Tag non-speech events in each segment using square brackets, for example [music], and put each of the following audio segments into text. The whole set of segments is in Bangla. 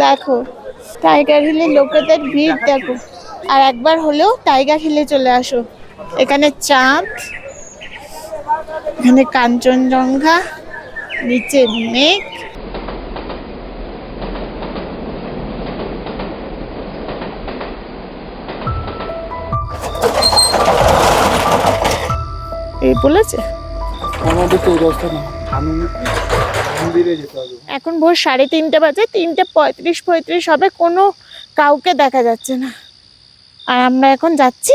দেখো টাইগার হিলে লোকেদের ভিড় দেখো। আর একবার হলেও টাইগার হিলে চলে আসো। এখানে চাঁদ, এখানে কাঞ্চনজঙ্ঘা, নিচে মেঘ। এই বলেছে? আমাদের তো রাস্তা না। এখন ভোর সাড়ে তিনটে বাজে, তিনটে পঁয়ত্রিশ পঁয়ত্রিশ হবে, কোনো কাউকে দেখা যাচ্ছে না। আর আমরা এখন যাচ্ছি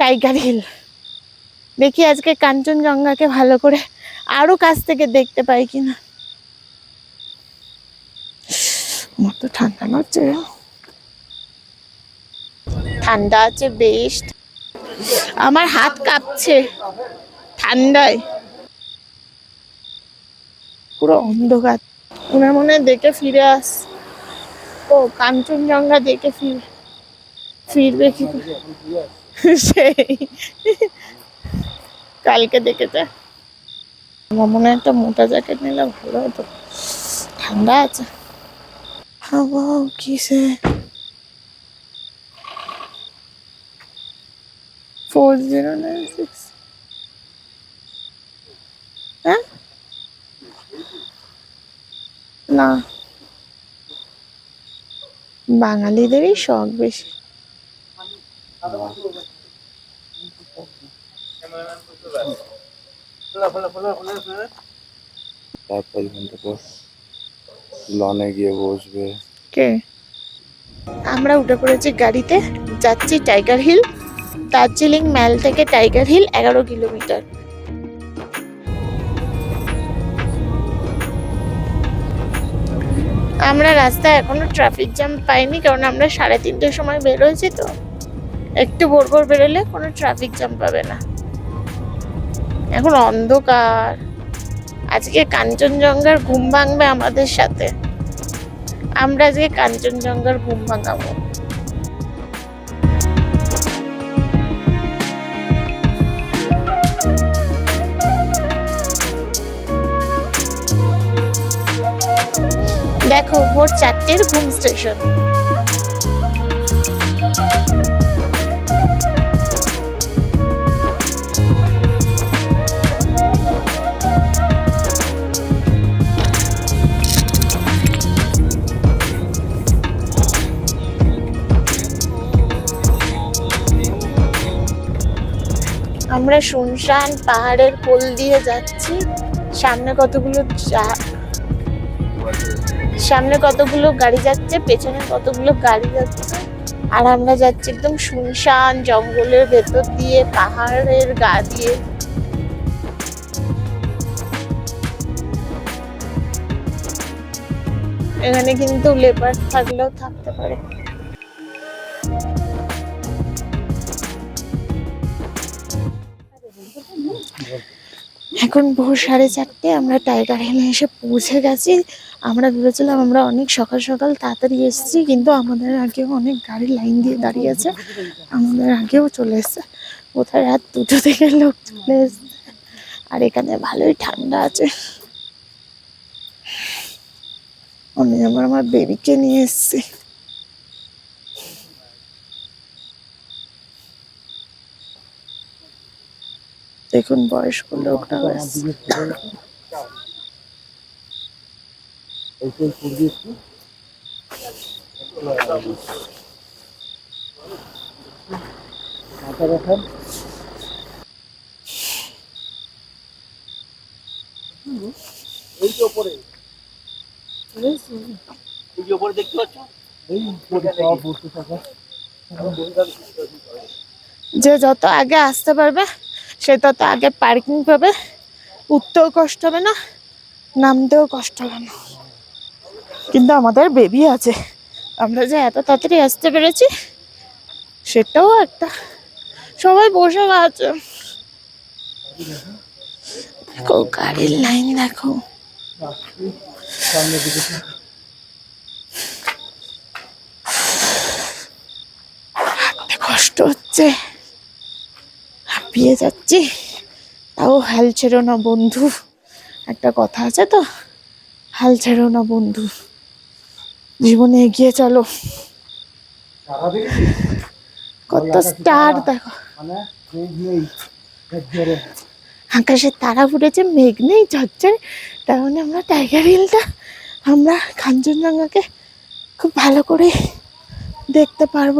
টাইগার হিল। দেখি আজকে কাঞ্চনজঙ্ঘাকে ভালো করে আরও কাছ থেকে দেখতে পাই কিনা। আমার তো ঠান্ডা লাগছে ঠান্ডা আছে, বেশ। আমার হাত কাঁপছে। ঠান্ডায়। পুরো অন্ধকার। ওনার মনে দেখে ফিরে আস। ও, কাঞ্চনজঙ্ঘা দেখে ফির, ফিরবে কি? [laughs] সেই। কালকে দেখেছে। আমার মনে একটা মোটা জ্যাকেট নিলে ভালো হতো। ঠান্ডা আছে। হাওয়া কিসে ফোর জিরো নাইন সিক্স হ্যাঁ না। বাঙালিদেরই শখ বেশি। তারপর এখানটা পর লনে গিয়ে বসবে। কে? আমরা উঠে পড়েছি গাড়িতে যাচ্ছি টাইগার হিল। দার্জিলিং ম্যাল থেকে টাইগার হিল এগারো কিলোমিটার। আমরা রাস্তায় এখনও ট্রাফিক জ্যাম পাইনি, কারণ আমরা সাড়ে তিনটের সময় বেরোয়েছি তো। একটু ভোর ভোর বেরোলে কোনো ট্রাফিক জ্যাম পাবে না। এখন অন্ধকার। আজকে কাঞ্চনজঙ্ঘার ঘুম ভাঙবে আমাদের সাথে। আমরা আজকে কাঞ্চনজঙ্ঘার ঘুম ভাঙাবো। দেখো ভোর চারটের ঘুম স্টেশন। আমরা শুনশান পাহাড়ের কোল দিয়ে যাচ্ছি। সামনে কতগুলো চা- সামনে কতগুলো গাড়ি যাচ্ছে, পেছনে কতগুলো গাড়ি যাচ্ছে। আর আমরা যাচ্ছি একদম শুনশান জঙ্গলের ভেতর দিয়ে, পাহাড়ের গা দিয়ে। এখানে কিন্তু লেবার থাকলেও থাকতে পারে। এখন ভোর সাড়ে চারটে, আমরা টাইগার হিলে এসে পৌঁছে গেছি। আমরা ভেবেছিলাম আমরা অনেক সকাল সকাল তাড়াতাড়ি এসেছি, কিন্তু আমাদের আগেও অনেক গাড়ি লাইন দিয়ে দাঁড়িয়ে আছে। আমাদের আগেও চলে এসছে। কোথায় রাত দুটো থেকে লোক চলে এসছে। আর এখানে ভালোই ঠান্ডা আছে। আমি আবার আমার বেবিকে নিয়ে এসেছি। দেখুন বয়স্ক লোকটা যে যত আগে আসতে পারবে সে তো আগে পার্কিং পাবে উঠতেও কষ্ট হবে না, নামতেও কষ্ট হবে না। কিন্তু আমাদের বেবি আছে। আমরা যে এত তাড়াতাড়ি আসতে পেরেছি, সেটাও একটা। সবাই বসে আছে। দেখো, গাড়ির লাইন দেখো, কষ্ট হচ্ছে। হাঁপিয়ে যাচ্ছি। তাও হাল ছেড়ো না বন্ধু। একটা কথা আছে তো? হাল ছেড়ো না বন্ধু। জীবনে এগিয়ে চলো। কত স্টার দেখো। আকাশে তারা ফুটেছে, মেঘ নেই, ঝরঝরে। তার মানে আমরা টাইগার হিলটা আমরা কাঞ্চনজঙ্ঘাকে খুব ভালো করে দেখতে পারব।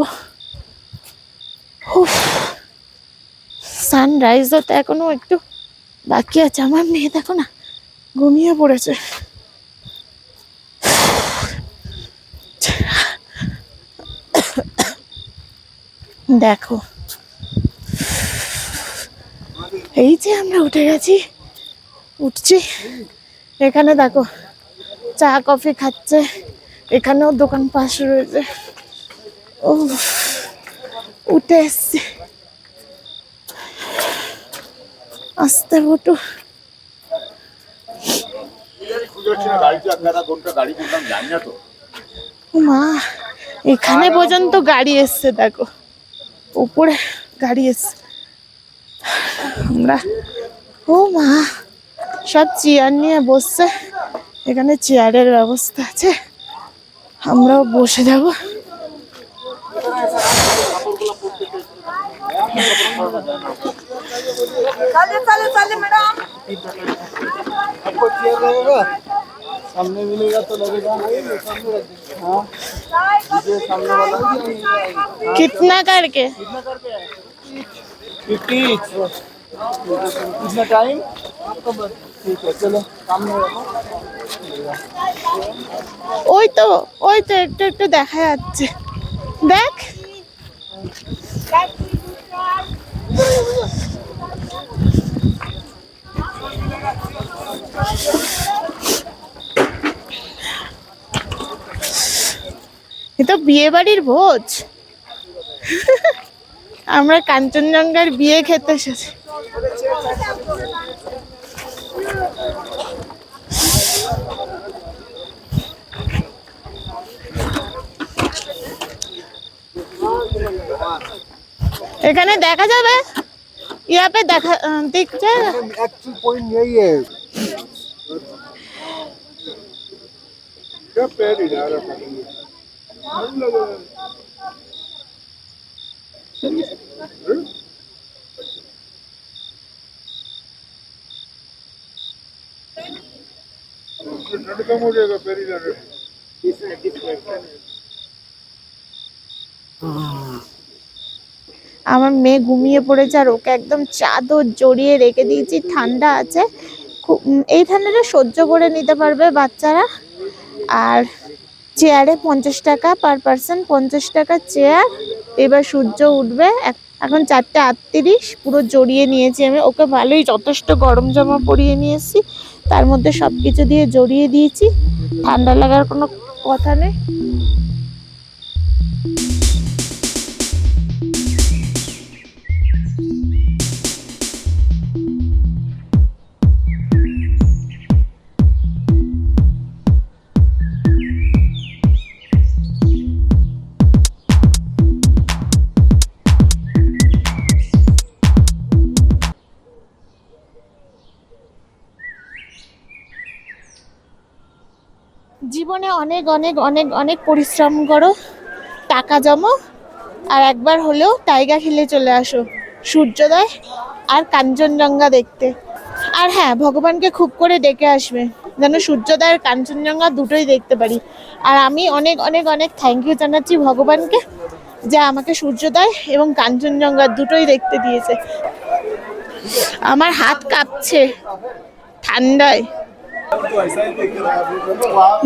সানরাইজও তো এখনও একটু বাকি আছে। আমার মেয়ে দেখো না ঘুমিয়ে পড়েছে। দেখো। এই যে আমরা উঠে গেছি। উঠছি। এখানে দেখো, চা, কফি খাচ্ছে। এখানেও দোকান পাশ রয়েছে। ও উঠে এসছি আস্তে ফটো খুঁজে হচ্ছে না গাড়িতে আপনারা কোনটা গাড়ি কোনটা আমি জানি না তো মা, এখানে পর্যন্ত গাড়ি এসছে, দেখো। উপরে গাড়ি এসছে। আমরা ও মা, সব চেয়ার নিয়ে বসছে। এখানে চেয়ারের ব্যবস্থা আছে। আমরাও বসে যাব। आपको चेयर लगेगा सामने मिलेगा तो लगेगा सामने रख देंगे हाँ ये सामने वाला कितना करके फिफ्टी कितना टाइम ठीक है चलो सामने रखो ওই তো ওই তো একটু একটু দেখা যাচ্ছে দেখ এ তো বিয়ে বাড়ির ভোজ। আমরা কাঞ্চনজঙ্ঘার বিয়ে খেতে এসেছি। এখানে দেখা যাবে? ইয়াপে দেখা দেখছে আমার মেয়ে ঘুমিয়ে পড়েছে আর ওকে একদম চাদর জড়িয়ে রেখে দিয়েছি, ঠান্ডা আছে। খুব এই ঠান্ডাটা সহ্য করে নিতে পারবে বাচ্চারা। আর চেয়ারে পঞ্চাশ টাকা পার পার্সন পঞ্চাশ টাকা চেয়ার এবার সূর্য উঠবে এখন চারটে আটত্রিশ, পুরো জড়িয়ে নিয়েছি আমি। ওকে ভালোই যথেষ্ট গরম জামা পরিয়ে নিয়েছি। তার মধ্যে সব কিছু দিয়ে জড়িয়ে দিয়েছি। ঠান্ডা লাগার কোনো কথা নেই। জীবনে অনেক অনেক অনেক অনেক পরিশ্রম করো টাকা জমো, আর একবার হলেও টাইগার হিলে চলে আসো। সূর্যোদয় আর কাঞ্চনজঙ্ঘা দেখতে। আর হ্যাঁ ভগবানকে খুব করে ডেকে আসবে। যেন সূর্যোদয় আর কাঞ্চনজঙ্ঘা দুটোই দেখতে পারি। আর আমি অনেক অনেক অনেক থ্যাংক ইউ জানাচ্ছি ভগবানকে, যে আমাকে সূর্যোদয় এবং কাঞ্চনজঙ্ঘা দুটোই দেখতে দিয়েছে। আমার হাত কাঁপছে। ঠান্ডায়।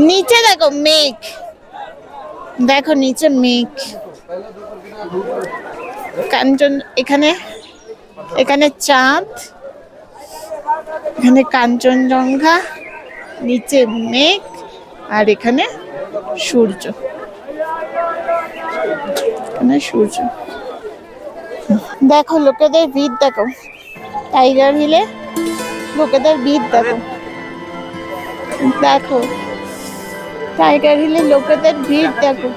নিচে দেখো মেঘ। দেখো নিচে মেঘ। কাঞ্চন, এখানে এখানে চাঁদ, এখানে কাঞ্চনজঙ্ঘা, নিচে মেঘ, আর এখানে সূর্য। এখানে সূর্য। দেখো, লোকেদের ভিড় দেখো। টাইগার হিলে লোকেদের ভিড় দেখো। দেখো টাইগার হিলের লোকেদের ভিড় দেখো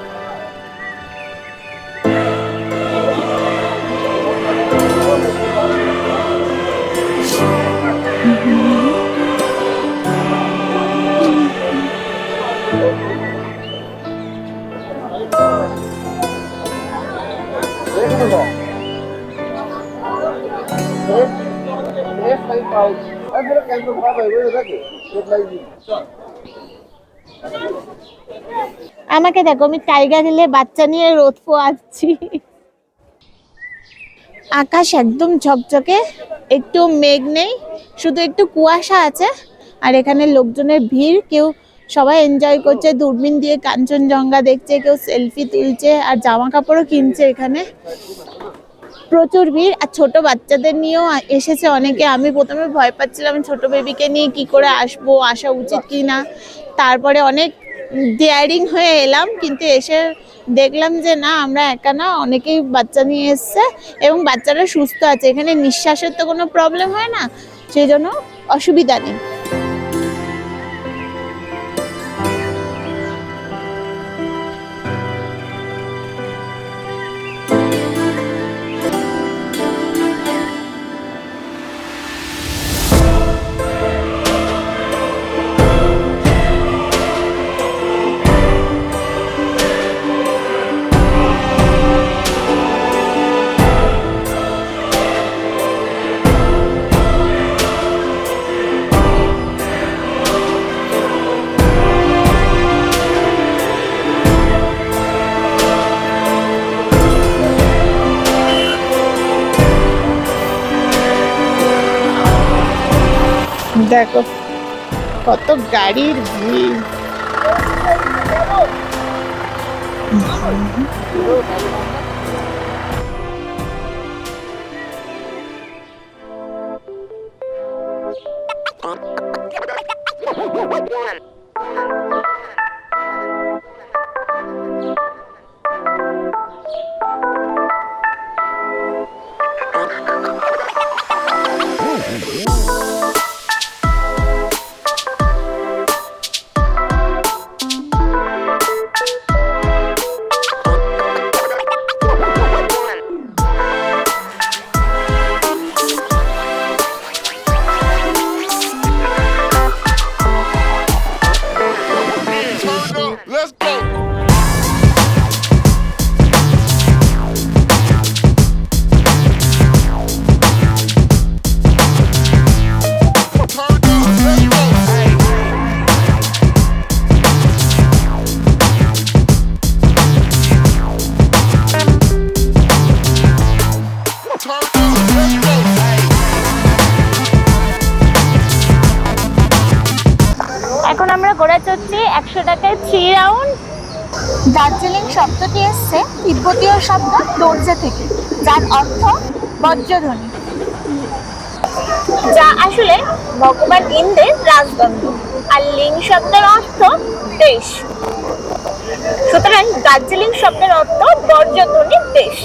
Thank you. আমাকে দেখো, আমি টাইগার হিলে বাচ্চা নিয়ে রোদ পোয়াচ্ছি। আকাশ একদম ঝকঝকে, একটু মেঘ নেই, শুধু একটু কুয়াশা আছে, আর এখানে লোকজনের ভিড়, কেউ সবাই এনজয় করছে, দূরবীন দিয়ে কাঞ্চনজঙ্ঘা দেখছে, কেউ সেলফি তুলছে, আর জামা কাপড়ও কিনছে এখানে। প্রচুর ভিড় আর ছোট বাচ্চাদের নিয়েও এসেছে অনেকে। আমি প্রথমে ভয় পাচ্ছিলাম ছোট বেবিকে নিয়ে কি করে আসব, আসা উচিত কি না তারপরে অনেক ডেয়ারিং হয়ে এলাম, কিন্তু এসে দেখলাম যে না, আমরা একা না, অনেকেই বাচ্চা নিয়ে এসছে এবং বাচ্চারা সুস্থ আছে। এখানে নিঃশ্বাসের তো কোনো প্রবলেম হয় না, সেই জন্য অসুবিধা নেই। দেখো কত গাড়ির ভিড়। Let's go. এখন আমরা ঘোরা চড়ছি একশো টাকায় থ্রি রাউন্ড দার্জিলিং শব্দটি এসছে তিব্বতীয় শব্দ দর্জে থেকে যার অর্থ বজ্রধ্বনি। যা আসলে ভগবান ইন্দ্রের রাজদণ্ড আর লিং শব্দের অর্থ দেশ। সুতরাং দার্জিলিং শব্দের অর্থ বজ্রধ্বনির দেশ।